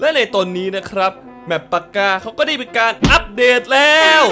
และในตอนนี้นะครับ แมปปากกาเขาก็ได้มีการอัปเดตแล้ว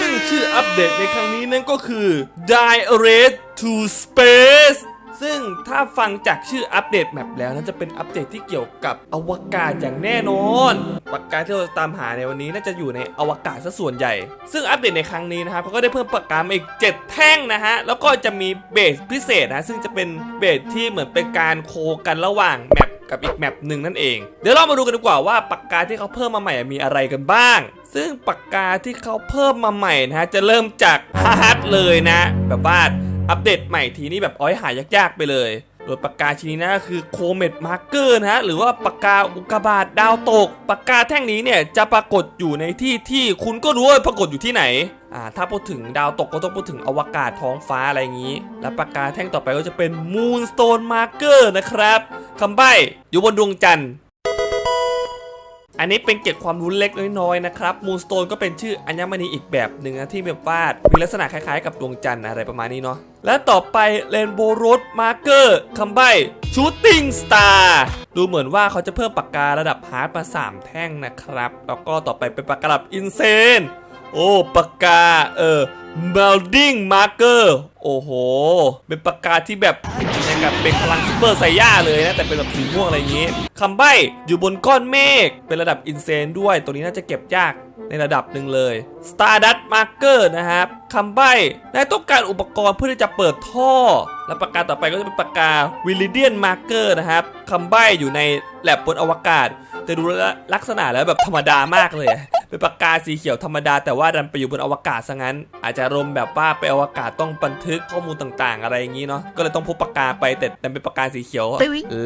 ซึ่งชื่ออัปเดตในครั้งนี้นั่นก็คือ Direct to Space ซึ่งถ้าฟังจากชื่ออัปเดตแมปแล้วน่าจะเป็นอัปเดตที่เกี่ยวกับอวกาศอย่างแน่นอนปากกาที่เราตามหาในวันนี้น่าจะอยู่ในอวกาศซะส่วนใหญ่ ซึ่งอัปเดตในครั้งนี้นะครับเขาก็ได้เพิ่มปากกามาอีก 7 แท่งนะฮะ แล้วก็จะมีเบสพิเศษนะ ซึ่งจะเป็นเบสที่เหมือนเป็นการโคกันระหว่างแมป กับอีกแมปหนึ่งนั่นเอง เดี๋ยวเรามาดูกันดีกว่าว่าปากกาที่เขาเพิ่มมาใหม่มีอะไรกันบ้าง ซึ่งปากกาที่เขาเพิ่มมาใหม่นะฮะจะเริ่มจากฮาร์ดเลยนะ แบบว่าอัปเดตใหม่ทีนี้แบบอ้อยหายากๆไปเลยโดยปากกาชิ้นนี้นะคือโคเมดมาร์เกอร์นะฮะหรือว่าปากกาอุกกาบาตดาวตก ปากกาแท่งนี้เนี่ยจะปรากฏอยู่ในที่ที่คุณก็รู้ว่าปรากฏอยู่ที่ไหน อ่าถ้าพูดถึงดาวตกก็ต้องพูดถึงอวกาศท้องฟ้าอะไรอย่างนี้ และปากกาแท่งต่อไปก็จะเป็น Moonstone Marker นะครับคำใบ้อยู่บนดวงจันทร์ อันนี้เป็นเก็บความรู้เล็กน้อยๆนะครับมูนสโตนก็เป็นชื่ออัญมณีอีกแบบหนึ่งนะที่แบบว่ามีลักษณะคล้ายๆ กับดวงจันทร์อะไรประมาณนี้เนาะและต่อไปเรนโบว์โรดมาร์เกอร์คำใบ้ชูตติ้งสตาร์ดูเหมือนว่าเขาจะเพิ่มปากการะดับฮาร์ดมา 3 แท่งนะครับ แล้วก็ต่อไปเป็นปากการะดับอินเซน โอ้ปากกา เออ Melding Marker โอ้โห เป็นปากกาที่แบบจริงๆนะครับเป็นพลังซูเปอร์ไซย่าเลยนะ แต่เป็นแบบสีม่วงอะไรอย่างนี้คำใบ้อยู่บนก้อนเมฆ เป็นระดับอินเซนด้วย ตัวนี้น่าจะเก็บยากในระดับหนึ่งเลย Stardust Marker นะครับคำใบ้นายต้องการอุปกรณ์เพื่อที่จะเปิดท่อ และปากกาต่อไปก็จะเป็นปากกา Viridian Marker นะครับคำใบ้อยู่ในแลบบนอวกาศ แต่ดูลักษณะแล้วแบบธรรมดามากเลยเป็นปากกาสีเขียวธรรมดา แต่ว่าดันไปอยู่บนอวกาศซะงั้น อาจจะรมแบบว่าไปอวกาศต้องบันทึกข้อมูลต่างๆ อะไรอย่างนี้เนาะก็เลยต้องพกปากกาไปแต่ดันเป็นปากกาสีเขียว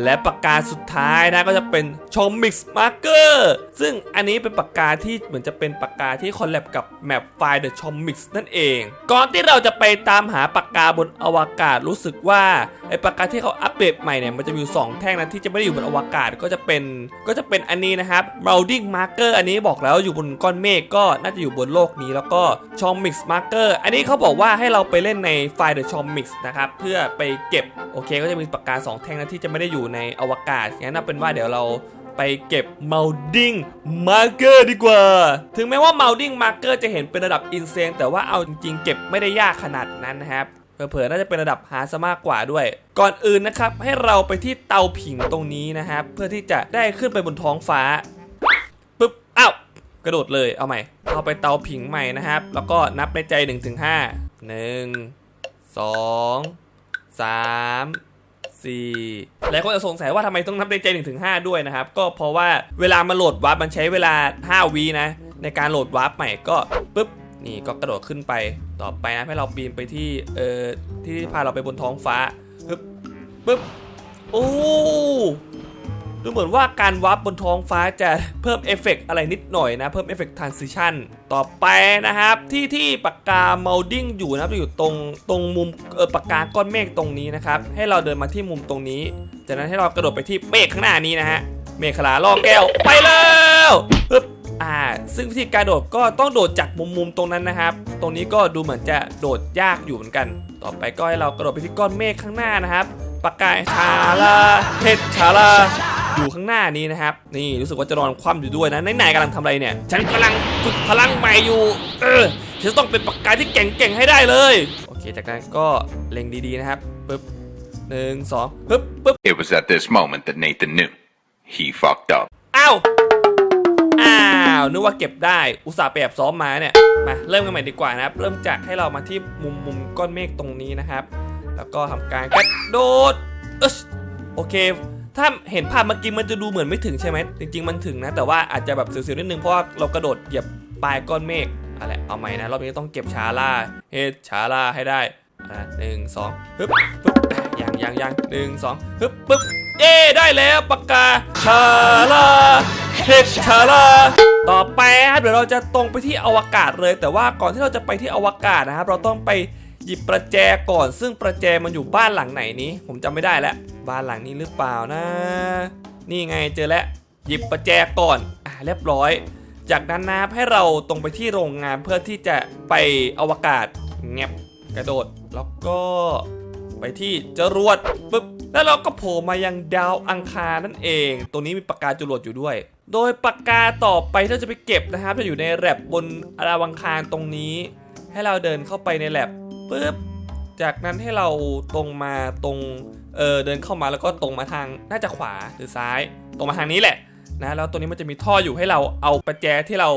และปากกาสุดท้ายนะก็จะเป็นชอมมิกซ์มาร์เกอร์ซึ่งอันนี้เป็นปากกาที่เหมือนจะเป็นปากกาที่คอลแลบกับแมปไฟล์ The c h o m i x นั่นเอง ก่อนที่เราจะไปตามหาปากกาบนอวกาศรู้สึกว่าไอปากกาที่เขาอัปเดตใหม่เนี่ยมันจะมีอยู่สองแท่งนะที่จะไม่ได้อยู่บนอวกาศก็จะเป็นก็จะเป็นอันนี้นะครับ Rounding Marker อันนี้บอกแล้วอยู่บนก้อนเมฆก็น่าจะอยู่บนโลกนี้แล้วก็ c h o m i x Marker อันนี้เขาบอกว่าให้เราไปเล่นในไฟล์ The c h o m i x นะครับ เพื่อไปเก็บ โอเค ก็จะมีปากกาสองแท่งนะที่จะไม่ได้อยู่ในอวกาศ งั้นเอาเป็นว่าเดี๋ยวเราไปเก็บ Molding Marker ดีกว่า ถึงแม้ว่า Molding Marker จะเห็นเป็นระดับ Insane แต่ว่าเอาจริงๆ เก็บไม่ได้ยากขนาดนั้นนะครับเผลอๆน่าจะเป็นระดับหาซะมากกว่าด้วย ก่อนอื่นนะครับ ให้เราไปที่เตาผิงตรงนี้นะครับ เพื่อที่จะได้ขึ้นไปบนท้องฟ้าปึ๊บอ้าวกระโดดเลยเอาใหม่ เอาไปเตาผิงใหม่นะครับ แล้วก็นับในใจ1นถึงห้าหนึ่ง สองสามสี่หลายคนจะสงสัยว่าทำไมต้องนับในใจ1นถึงห้าด้วยนะครับ ก็เพราะว่าเวลามาโหลดวาร์ปมันใช้เวลา 5วีนะ ในการโหลดวาร์ปใหม่ก็ปึ๊บนี่ก็กระโดดขึ้นไปต่อไปนะให้เราปีนไปที่เอ่อที่พาเราไปบนท้องฟ้าปึ๊บปึ๊บโอ้ ดูเหมือนว่าการวาร์ปบนท้องฟ้าจะเพิ่มเอฟเฟกต์อะไรนิดหน่อยนะ เพิ่มเอฟเฟกต์ทรานซิชันต่อไปนะครับ ที่ที่ปากกา molding อยู่นะครับอยู่ตรงตรงมุมเออปากกาก้อนเมฆตรงนี้นะครับ ให้เราเดินมาที่มุมตรงนี้ จากนั้นให้เรากระโดดไปที่เมฆข้างหน้านี้นะฮะเมฆขลาล่อแก้วไปแล้วปึ๊บอ่า ซึ่งวิธีการโดดก็ต้องโดดจากมุมมุมตรงนั้นนะครับ ตรงนี้ก็ดูเหมือนจะโดดยากอยู่เหมือนกัน ต่อไปก็ให้เรากระโดดไปที่ก้อนเมฆข้างหน้านะครับปากกาชาลาเพชรชาลา อยู่ข้างหน้านี้นะครับ นี่รู้สึกว่าจะนอนคว่ำอยู่ด้วยนะไหนๆกำลังทำอะไรเนี่ย ฉันกำลังฝึกพลังใหม่อยู่ เออ ฉันจะต้องเป็นปากกาที่เก่งๆให้ได้เลย โอเค จากนั้นก็เล็งดีๆนะครับปึ๊บหนึ่งสองปึ๊บปึ๊บ It was at this moment that Nathan knew. He fucked up. อ้าว อ้าว นึกว่าเก็บได้ อุตส่าห์ไปแอบซ้อมมาเนี่ย มาเริ่มกันใหม่ดีกว่านะครับ เริ่มจากให้เรามาที่มุมมุมก้อนเมฆตรงนี้นะครับ แล้วก็ทำการกระโดดเอชโอเค ถ้าเห็นภาพเมื่อกี้มันจะดูเหมือนไม่ถึงใช่ไหมจริง ๆ มันถึงนะ แต่ว่าอาจจะแบบเสียวๆนิดนึงเพราะว่าเรากระโดดเหยียบปลายก้อนเมฆอะไรเอาใหม่นะรอบนี้ต้องเก็บชาล่าเฮดชาล่าให้ได้อะหนึ่งสองปึ๊บปึ๊บอะยังยังยังหนึ่งสองปึ๊บปึ๊บเย้ได้แล้วปากกาชาลาเฮกชาลาต่อไปครับเดี๋ยวเราจะตรงไปที่อวกาศเลย แต่ว่าก่อนที่เราจะไปที่อวกาศนะครับเราต้องไป หยิบประแจก่อน ซึ่งประแจมันอยู่บ้านหลังไหนนี้ ผมจำไม่ได้แล้วบ้านหลังนี้หรือเปล่านะ นี่ไงเจอแล้วหยิบประแจก่อนอ่าเรียบร้อย จากนั้นนะให้เราตรงไปที่โรงงานเพื่อที่จะไปอวกาศแงบกระโดดแล้วก็ไปที่จรวดปึ๊บแล้วเราก็โผล่มายังดาวอังคารนั่นเอง ตรงนี้มีปากกาจรวดอยู่ด้วย โดยปากกาต่อไปเราจะไปเก็บนะครับจะอยู่ในแลบบนดาวอังคารตรงนี้ ให้เราเดินเข้าไปในแลบ ปุ๊บจากนั้นให้เราตรงมาตรงเออเดินเข้ามาแล้วก็ตรงมาทางน่าจะขวาหรือซ้าย ตรงมาทางนี้แหละนะแล้วตัวนี้มันจะมีท่ออยู่ให้เราเอาประแจที่เรา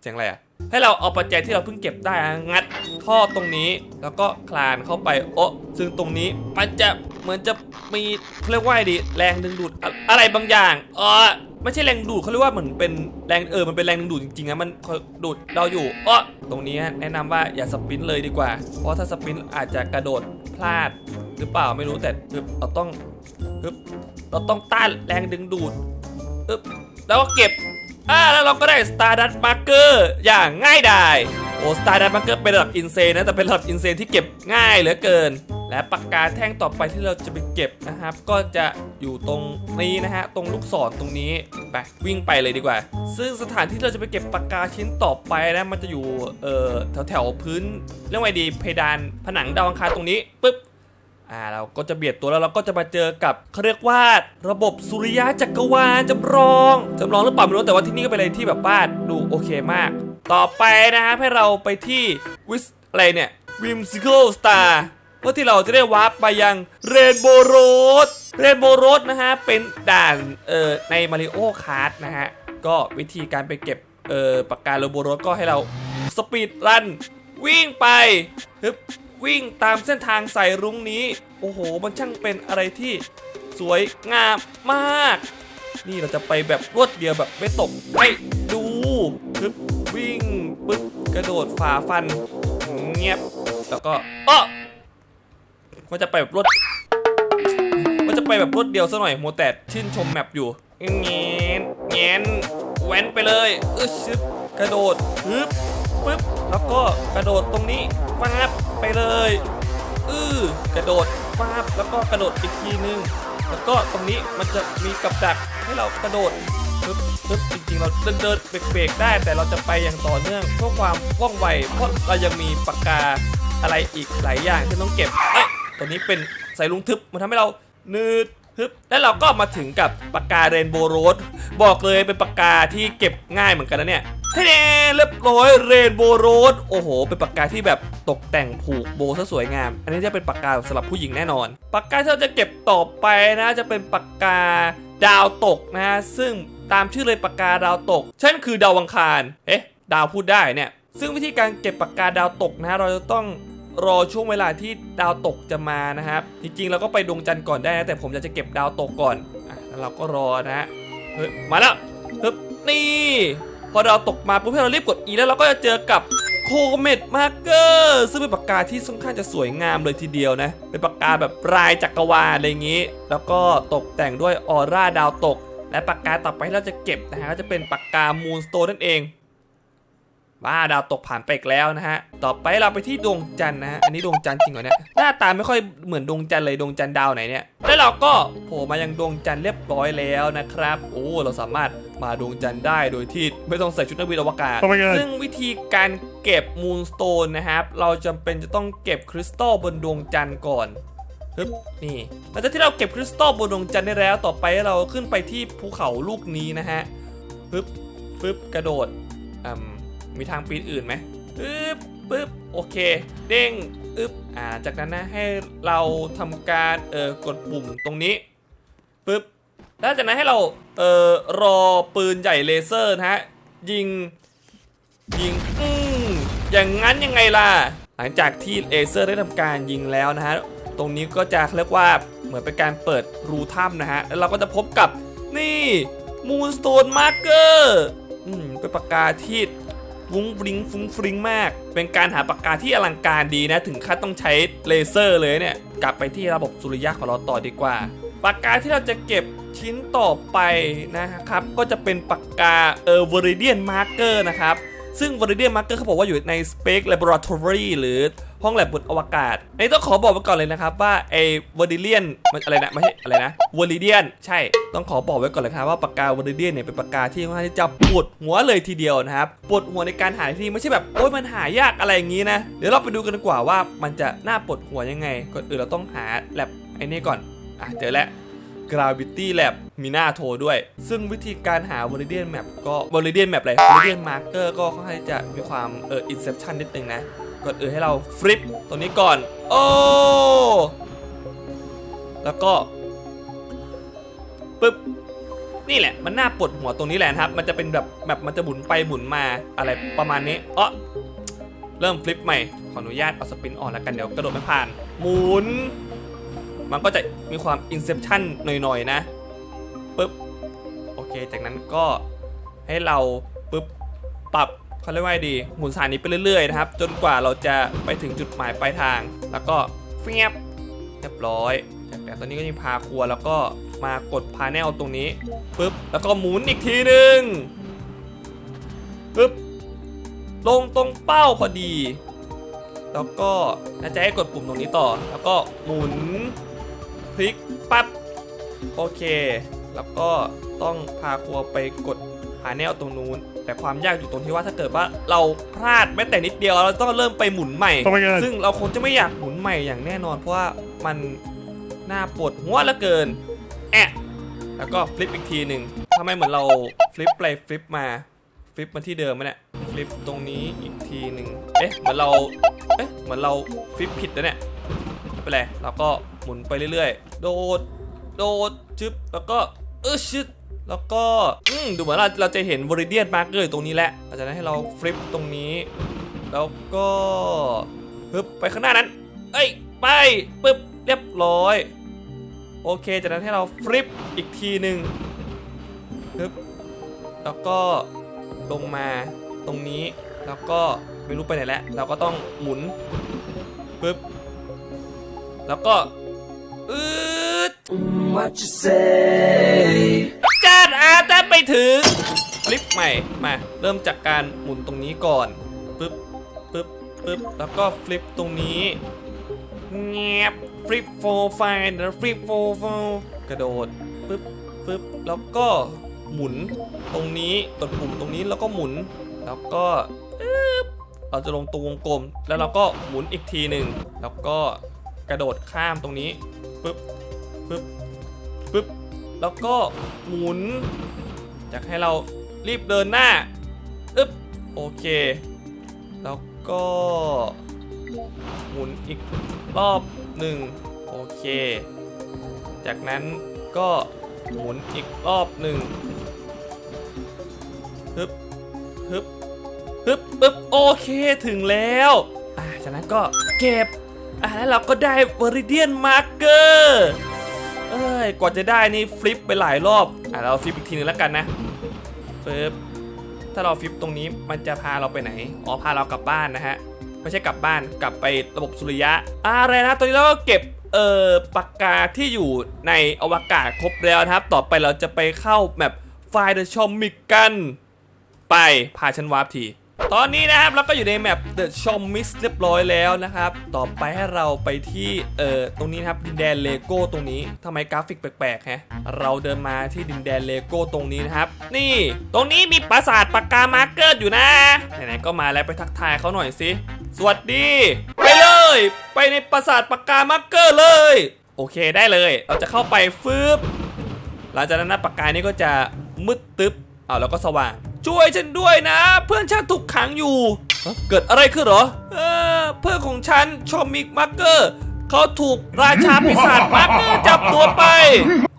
เสียงอะไรอะให้เราเอาประแจที่เราเพิ่งเก็บได้อะงัดท่อตรงนี้แล้วก็คลานเข้าไปโอะซึ่งตรงนี้มันจะเหมือนจะมีเขาเรียกว่าไงดีแรงดึงดูดอะอะไรบางอย่างเออ ไม่ใช่แรงดูดเขาเรียกว่าเหมือนเป็นแรงเออมันเป็นแรงดึงดูดจริงๆนะมันคอยดูดเราอยู่เออตรงนี้แนะนำว่าอย่าสปรินต์เลยดีกว่า เพราะถ้าสปรินต์อาจจะกระโดดพลาดหรือเปล่าไม่รู้แต่เราต้องเราต้องต้านแรงดึงดูดแล้วก็เก็บอ่าแล้วเราก็ได้ Stardust Marker อย่างง่ายดายโอ้ Stardust Marker เป็นระดับอินเซนนะแต่เป็นระดับอินเซนที่เก็บง่ายเหลือเกิน และปากกาแท่งต่อไปที่เราจะไปเก็บนะครับ ก็จะอยู่ตรงนี้นะฮะตรงลูกศรตรงนี้ไปวิ่งไปเลยดีกว่า ซึ่งสถานที่ที่เราจะไปเก็บปากกาชิ้นต่อไปนะมันจะอยู่เอ่อแถวแถวๆพื้นเรียกว่าไงดีเพดานผนังดาวอังคารตรงนี้ปุ๊บอ่าเราก็จะเบียดตัวแล้วเราก็จะมาเจอกับเขาเรียกว่าระบบสุริยะจักรวาลจำลองจำลองหรือเปล่าไม่รู้แต่ว่าที่นี่ก็เป็นอะไรที่แบบบ้านดูโอเคมาก ต่อไปนะครับให้เราไปที่วิสอะไรเนี่ยวิมซิเคิลสตาร์ พื่อที่เราจะได้วาร์ปไปยังเรนโบว์โรดเรนโบว์โรดนะฮะ เป็นด่านเอ่อในมาริโอคาร์ดนะฮะ ก็วิธีการไปเก็บเอ่อปากกาเรนโบว์โรดก็ให้เราสปีดรัน วิ่งไปฮึบวิ่งตามเส้นทางสายรุ้งนี้ โอ้โห มันช่างเป็นอะไรที่สวยงามมาก นี่เราจะไปแบบรวดเดียวแบบไม่ตกไม่ดูปึ๊บวิ่งปึ๊บกระโดดฝ่าฟัน เงียบ แล้วก็เออ มันจะไปแบบรวดมันจะไปแบบรวดเดียวซะหน่อยโมแต่ชื่นชมแมปอยู่เงี้ยเงี้ยแว้นไปเลยอึ๊ชึบกระโดดปึ๊บปึ๊บแล้วก็กระโดดตรงนี้ฟาบไปเลยอือกระโดดฟาบแล้วก็กระโดดอีกทีนึงแล้วก็ตรงนี้มันจะมีกับดักให้เรากระโดดปึ๊บปึ๊บจริงๆ เราเดินเดินเบรกๆได้ แต่เราจะไปอย่างต่อเนื่องเพื่อความว่องไวเพราะเรายังมีปากกาอะไรอีกหลายอย่างที่ต้องเก็บเอ้ย ตัวนี้เป็นสายลุงทึบมันทำให้เรานืดฮึบแล้วเราก็มาถึงกับปากกาเรนโบว์โรดบอกเลยเป็นปากกาที่เก็บง่ายเหมือนกันนะเนี่ยเท่เรียบร้อยเรนโบว์โรดโอ้โห เป็นปากกาที่แบบตกแต่งผูกโบซะสวยงาม อันนี้จะเป็นปากกาสำหรับผู้หญิงแน่นอน ปากกาที่เราจะเก็บต่อไปนะจะเป็นปากกาดาวตกนะฮะซึ่งตามชื่อเลยปากกาดาวตกฉันคือดาวอังคารเอ๊ะดาวพูดได้เนี่ยซึ่งวิธีการเก็บปากกาดาวตกนะฮะเราจะต้อง รอช่วงเวลาที่ดาวตกจะมานะครับ จริงๆเราก็ไปดวงจันทร์ก่อนได้นะแต่ผมอยากจะเก็บดาวตกก่อนอะแล้วเราก็รอนะฮะเฮ้ยมาแล้วฮึบนี่ พอดาวตกมาปุ๊บให้เรารีบกด E แล้วเราก็จะเจอกับโคเมตมาร์เกอร์ซึ่งเป็นปากกาที่ค่อนข้างจะสวยงามเลยทีเดียวนะ เป็นปากกาแบบปลายจักรวาลอะไรอย่างนี้ แล้วก็ตกแต่งด้วยออร่าดาวตก และปากกาต่อไปที่เราจะเก็บนะฮะก็จะเป็นปากกามูนสโตนนั่นเอง บ้าดาวตกผ่านไปอีกแล้วนะฮะ ต่อไปเราไปที่ดวงจันทร์นะฮะ อันนี้ดวงจันทร์จริงเหรอเนี่ย หน้าตาไม่ค่อยเหมือนดวงจันทร์เลยดวงจันทร์ดาวไหนเนี่ย แล้วเราก็โผล่มายังดวงจันทร์เรียบร้อยแล้วนะครับ โอ้ เราสามารถมาดวงจันทร์ได้โดยที่ไม่ต้องใส่ชุดนักบินอวกาศ Oh my god ซึ่งวิธีการเก็บมูนสโตนนะครับ เราจำเป็นจะต้องเก็บคริสตัลบนดวงจันทร์ก่อนฮึบนี่หลังจากที่เราเก็บคริสตัลบนดวงจันทร์ได้แล้ว ต่อไปเราขึ้นไปที่ภูเขาลูกนี้นะฮะปึ๊บปึ๊บกระโดดอืม มีทางปีนอื่นไหมปึ๊บปึ๊บโอเค เด้งอึ๊บอ่าจากนั้นนะให้เราทำการเอ่อกดปุ่มตรงนี้ปึ๊บแล้วจากนั้นให้เราเอ่อรอปืนใหญ่เลเซอร์นะฮะยิงยิงอืมอย่างนั้นยังไงล่ะ หลังจากที่เลเซอร์ได้ทำการยิงแล้วนะฮะตรงนี้ก็จะเรียกว่าเหมือนเป็นการเปิดรูถ้ำนะฮะแล้วเราก็จะพบกับนี่มูนสโตนมาร์เกอร์อืมเป็นปากกาที่ ฟุ้งฟริงฟุ้งฟริงมาก เป็นการหาปากกาที่อลังการดีนะ ถึงขั้นต้องใช้เลเซอร์เลยเนี่ย กลับไปที่ระบบสุริยะของเราต่อดีกว่า ปากกาที่เราจะเก็บชิ้นต่อไปนะครับ ก็จะเป็นปากกาเออวอริเดียนมาร์เกอร์นะครับ ซึ่งวอริเดียนมาร์เกอร์เขาบอกว่าอยู่ใน Space Laboratory หรือ ห้องแลบบนอวกาศอันนี้ต้องขอบอกไว้ก่อนเลยนะครับว่าไอ้ Viridian มันอะไรนะไม่ใช่อะไรนะ Viridian ใช่ต้องขอบอกไว้ก่อนเลยครับว่าปากกา Viridian เนี่ยเป็นปากกาที่ค่อนข้างที่จะปวดหัวเลยทีเดียวนะครับปวดหัวในการหาที่ไม่ใช่แบบโอ้ยมันหายากอะไรอย่างนี้นะเดี๋ยวเราไปดูกันดีกว่าว่ามันจะน่าปวดหัวยังไงก่อนอื่นเราต้องหาแลบไอ้นี่ก่อนอะเจอแล้ว Gravity Lab มีหน้าโทรด้วย ซึ่งวิธีการหา Viridian Map ก็ Viridian Map อะไร Viridian Marker ก็ค่อนข้างจะมีความเอ่อ Inception นิดนึงนะ ก่อนอื่นให้เราฟลิปตรงนี้ก่อน โอ้ แล้วก็ปึ๊บ นี่แหละ มันน่าปวดหัวตรงนี้แหละครับ มันจะเป็นแบบแบบมันจะหมุนไปหมุนมาอะไรประมาณนี้เออเริ่มฟลิปใหม่ ขออนุญาตเอาสปินออนแล้วกันเดี๋ยวกระโดดไม่ผ่าน หมุน มันก็จะมีความ Inception หน่อยๆนะปึ๊บ โอเค จากนั้นก็ให้เราปึ๊บปรับ เขาเรียกว่าดี หมุนสถานีไปเรื่อยๆนะครับ จนกว่าเราจะไปถึงจุดหมายปลายทาง แล้วก็เฟียบเรียบร้อยจากนั้นตอนนี้ก็ยังพาครัวแล้วก็มากดพาแนลตรงนี้ปึ๊บแล้วก็หมุนอีกทีหนึ่งปึ๊บลงตรงเป้าพอดี แล้วก็น่าจะให้กดปุ่มตรงนี้ต่อ แล้วก็หมุนพลิกปั๊บโอเค แล้วก็ต้องพาครัวไปกดพาแนลตรงนู้น แต่ความยากอยู่ตรงที่ว่าถ้าเกิดว่าเราพลาดแม้แต่นิดเดียวเราต้องเริ่มไปหมุนใหม่ Oh my god ซึ่งเราคงจะไม่อยากหมุนใหม่อย่างแน่นอน เพราะว่ามันน่าปวดหัวเหลือเกินแอะแล้วก็ฟลิปอีกทีหนึ่งทำไมเหมือนเราฟลิปไปฟลิปมาฟลิปมาที่เดิมไหมเนี่ยฟลิปตรงนี้อีกทีหนึ่งเอ๊ะเหมือนเราเอ๊ะเหมือนเราฟลิปผิดนะเนี่ยไม่เป็นไรเราก็หมุนไปเรื่อยๆ โดด โดดชึบแล้วก็เออชึด แล้วก็อืมดูเหมือนเราเราจะเห็นวอริเดียนมาร์เกอร์อยู่ตรงนี้แหละอาจจะนั้นให้เราฟลิปตรงนี้ แล้วก็ฮึบไปข้างหน้านั้น เอ้ยไปปึ๊บเรียบร้อย โอเค จากนั้นให้เราฟลิปอีกทีหนึ่งฮึบแล้วก็ลงมาตรงนี้ แล้วก็ไม่รู้ไปไหนแล้ว เราก็ต้องหมุนปึ๊บแล้วก็อืด What you say? ใหม่มาเริ่มจากการหมุนตรงนี้ก่อนปึ๊บปึ๊บปึ๊บแล้วก็ฟลิปตรงนี้เงียบฟลิปโฟไฟนะฟลิปโฟโฟกระโดดปึ๊บปึ๊บแล้วก็หมุนตรงนี้กดปุ่มตรงนี้แล้วก็หมุน แล้วก็ปึ๊บเราจะลงตัววงกลม แล้วเราก็หมุนอีกทีหนึ่งแล้วก็กระโดดข้ามตรงนี้ปึ๊บปึ๊บปึ๊บแล้วก็หมุนอยากให้เรา รีบเดินหน้าอึ๊บโอเค แล้วก็หมุนอีกรอบหนึ่งโอเค จากนั้นก็หมุนอีกรอบหนึ่งฮึบฮึบฮึบฮึบโอเคถึงแล้วอ่าจากนั้นก็เก็บอ่าแล้วเราก็ได้ Viridian Marker เอ้ยกว่าจะได้นี่ฟลิปไปหลายรอบอะเราฟลิปอีกทีนึงแล้วกันนะ ปึ๊บถ้าเราฟิปตรงนี้มันจะพาเราไปไหน อ๋อ พาเรากลับบ้านนะฮะ ไม่ใช่กลับบ้าน กลับไประบบสุริยะ อะไรนะ ตอนนี้เราก็เก็บ เอ่อ ปากกาที่อยู่ในอวกาศครบแล้วนะครับ ต่อไปเราจะไปเข้าแบบไฟเดอะชอมมิกกัน ไป พาฉันวาร์ปที ตอนนี้นะครับเราก็อยู่ในแมป The s h o m Mix เรียบร้อยแล้วนะครับ ต่อไปให้เราไปที่เอ่อตรงนี้นครับดินแดนเลโก้ตรงนี้ทำไมกราฟิกแปลกๆฮะเราเดินมาที่ดินแดนเลโก้ตรงนี้นะครับ นี่ ตรงนี้มีปราสาทปากกามาร์เกอร์อยู่นะไหนๆก็มาแล้วไปทักทายเขาหน่อยสิสวัสดี ไปเลย ไปในปราสาทปากกามาร์เกอร์เลย โอเคได้เลย เราจะเข้าไปฟืบหลังจากนั้นนะปากกานี้ก็จะมืดตึ๊บอ้าวแล้วก็สว่าง ช่วยฉันด้วยนะ เพื่อนฉันถูกขังอยู่ เกิดอะไรขึ้นเหรอเออเพื่อนของฉันชอมิกมาร์เกอร์ เขาถูกราชาปีศาจมาร์เกอร์จับตัวไป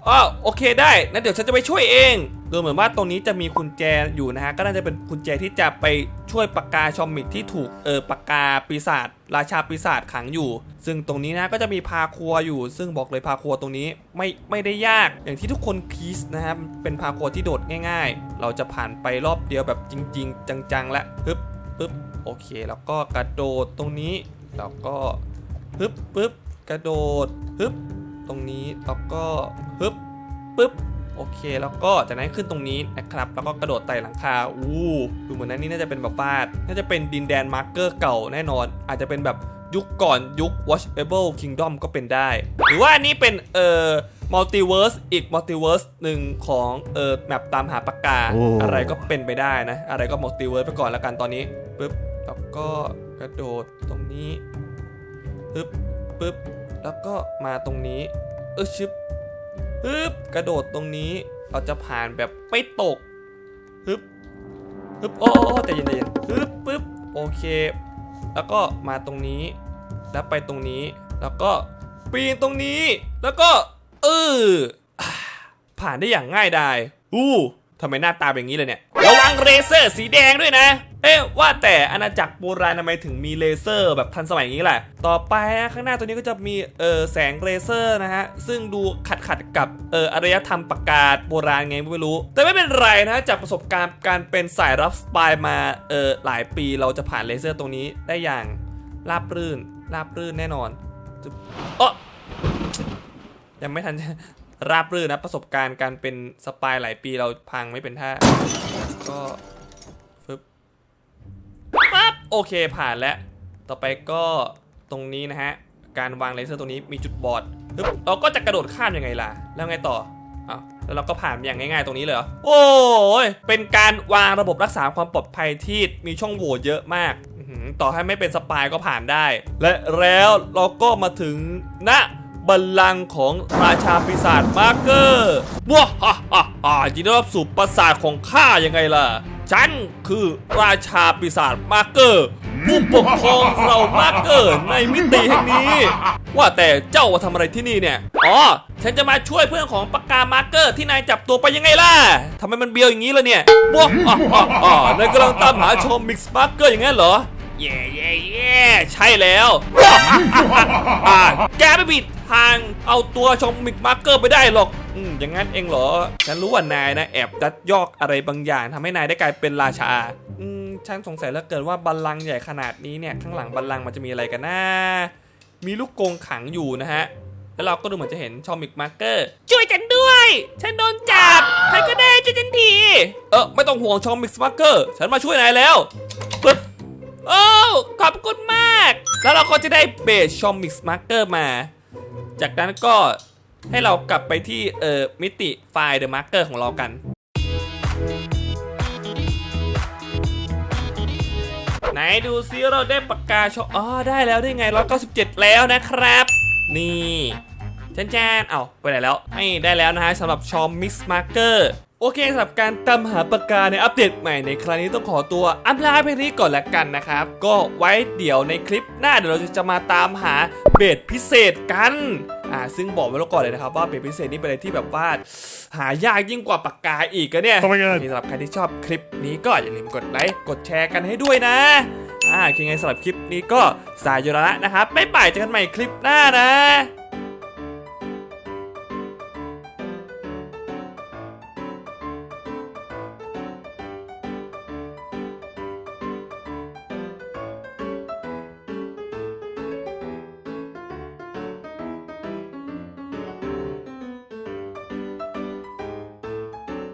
อ้าวโอเคได้งั้นเดี๋ยวฉันจะไปช่วยเองดูเหมือนว่าตรงนี้จะมีกุญแจอยู่นะฮะ ก็น่าจะเป็นกุญแจที่จะไปช่วยปากกาชอมิกที่ถูกเออปากกาปีศาจราชาปีศาจขังอยู่ ซึ่งตรงนี้นะก็จะมีพาครัวอยู่ ซึ่งบอกเลยพาครัวตรงนี้ไม่ไม่ได้ยากอย่างที่ทุกคนคิดนะครับเป็นพาครัวที่โดดง่าย ๆ เราจะผ่านไปรอบเดียวแบบจริง ๆ จังๆ และปึ๊บปึ๊บโอเค แล้วก็กระโดดตรงนี้แล้วก็ ปึ๊บปึ๊บกระโดดปึ๊บตรงนี้แล้วก็ปึ๊บปึ๊บโอเคแล้วก็จากนั้นขึ้นตรงนี้นะครับแล้วก็กระโดดไต่หลังคาอู้ดูเหมือนนั้นนี่น่าจะเป็นแบบบ้านน่าจะเป็นดินแดนมาร์เกอร์เก่าแน่นอน อาจจะเป็นแบบยุคก่อนยุค Watchable Kingdom ก็เป็นได้ หรือว่าอันนี้เป็นเอ่อมัลติเวิร์สอีกมัลติเวิร์สหนึ่งของเอ่อแมปตามหาปากกาโอ้อะไรก็เป็นไปได้นะ อะไรก็มัลติเวิร์สไปก่อนแล้วกันตอนนี้ปึ๊บแล้วก็กระโดดตรงนี้ ปึ๊บปึ๊บแล้วก็มาตรงนี้ เออชึบฮึบกระโดดตรงนี้เราจะผ่านแบบไม่ตกฮึบฮึบโอ้โอ้โอ้ใจเย็นใจเย็นฮึบปึ๊บโอเค แล้วก็มาตรงนี้ แล้วไปตรงนี้ แล้วก็ปีนตรงนี้ แล้วก็เออผ่านได้อย่างง่ายดายอู้ทำไมหน้าตาเป็นอย่างนี้เลยเนี่ย ระวังเลเซอร์สีแดงด้วยนะ เอ๊ะว่าแต่อาณาจักรโบราณทำไมถึงมีเลเซอร์แบบทันสมัยอย่างนี้แหละต่อไปนะข้างหน้าตัวนี้ก็จะมีเออแสงเลเซอร์นะฮะซึ่งดูขัดขัดกับเอออารยธรรมประกาศโบราณไงไม่รู้ แต่ไม่เป็นไรนะจากประสบการณ์การเป็นสายรับสปายมาเออหลายปีเราจะผ่านเลเซอร์ตรงนี้ได้อย่างราบรื่นราบรื่นแน่นอนเออยังไม่ทันราบรื่นนะประสบการณ์การเป็นสปายหลายปีเราพังไม่เป็นท่าก็ โอเคผ่านแล้ว ต่อไปก็ตรงนี้นะฮะ การวางเลเซอร์ตรงนี้มีจุดบอดปึ๊บเราก็จะกระโดดข้ามยังไงล่ะ แล้วไงต่ออ้าวแล้วเราก็ผ่านอย่างง่ายๆตรงนี้เลยเหรอ โอ้ยเป็นการวางระบบรักษาความปลอดภัยที่มีช่องโหว่เยอะมาก ต่อให้ไม่เป็นสปายก็ผ่านได้ และแล้วเราก็มาถึงณบัลลังก์ของราชาปีศาจมาร์เกอร์ว้าฮ่าฮ่าฮ่ายินดีนรับสู่ปราสาทของข้ายังไงล่ะ ฉันคือราชาปีศาจมาร์เกอร์ ผู้ปกครองเรามาร์เกอร์ในมิติแห่งนี้ ว่าแต่เจ้ามาทำอะไรที่นี่เนี่ย อ๋อ ฉันจะมาช่วยเพื่อนของปากกามาร์เกอร์ที่นายจับตัวไปยังไงล่ะทำไมมันเบียวอย่างนี้ล่ะเนี่ยว้าอ่าอ่าอ่านายกำลังตามหาชมมิกซ์มาร์เกอร์อย่างนั้นเหรอ เย่เย่เย่ใช่แล้วว้าอ่าอ่าอ่าแกไม่ผิดทางเอาตัวชมมิกมาร์เกอร์ไปได้หรอก อืมอย่างนั้นเองเหรอ ฉันรู้ว่านายนะแอบยัดยอกอะไรบางอย่างทำให้นายได้กลายเป็นราชา อืมฉันสงสัยเหลือเกินว่าบัลลังก์ใหญ่ขนาดนี้เนี่ยข้างหลังบัลลังก์มันจะมีอะไรกันนะมีลูกกงขังอยู่นะฮะ แล้วเราก็ดูเหมือนจะเห็นชอมิกมาร์เกอร์ ช่วยฉันด้วย ฉันโดนจับ ใครก็ได้ช่วยฉันที เออไม่ต้องห่วงชอมิกมาร์เกอร์ ฉันมาช่วยนายแล้วปึ๊บโอ้ขอบคุณมาก แล้วเราก็จะได้เบสชอมิกมาร์เกอร์มา จากนั้นก็ ให้เรากลับไปที่เอ่อมิติไฟล์เดอะมาร์เกอร์ของเรากันไหนดูซิเราได้ปากกาชออ๋อได้แล้วได้ไง 197 แล้วนะครับ นี่แจนๆเอาไปไหนแล้วไม่ได้แล้วนะฮะสำหรับชอมมิสมาร์เกอร์ โอเคสำหรับการตามหาปากกาในอัปเดตใหม่ในครั้งนี้ต้องขอตัวอัพลาไปที่ก่อนละกันนะครับ ก็ไว้เดี๋ยวในคลิปหน้าเดี๋ยวเราจะมาตามหาเบสพิเศษกันอ่าซึ่งบอกไว้แล้วก่อนเลยนะครับว่าเบสพิเศษนี่เป็นอะไรที่แบบว่าหายากยิ่งกว่าปากกาอีกอะเนี่ย Oh my god สำหรับใครที่ชอบคลิปนี้ก็อย่าลืมกดไลค์กดแชร์กันให้ด้วยนะอ่าโอเคไงสำหรับคลิปนี้ก็สายโยระนะครับบ๊ายบายเจอกันใหม่คลิปหน้านะ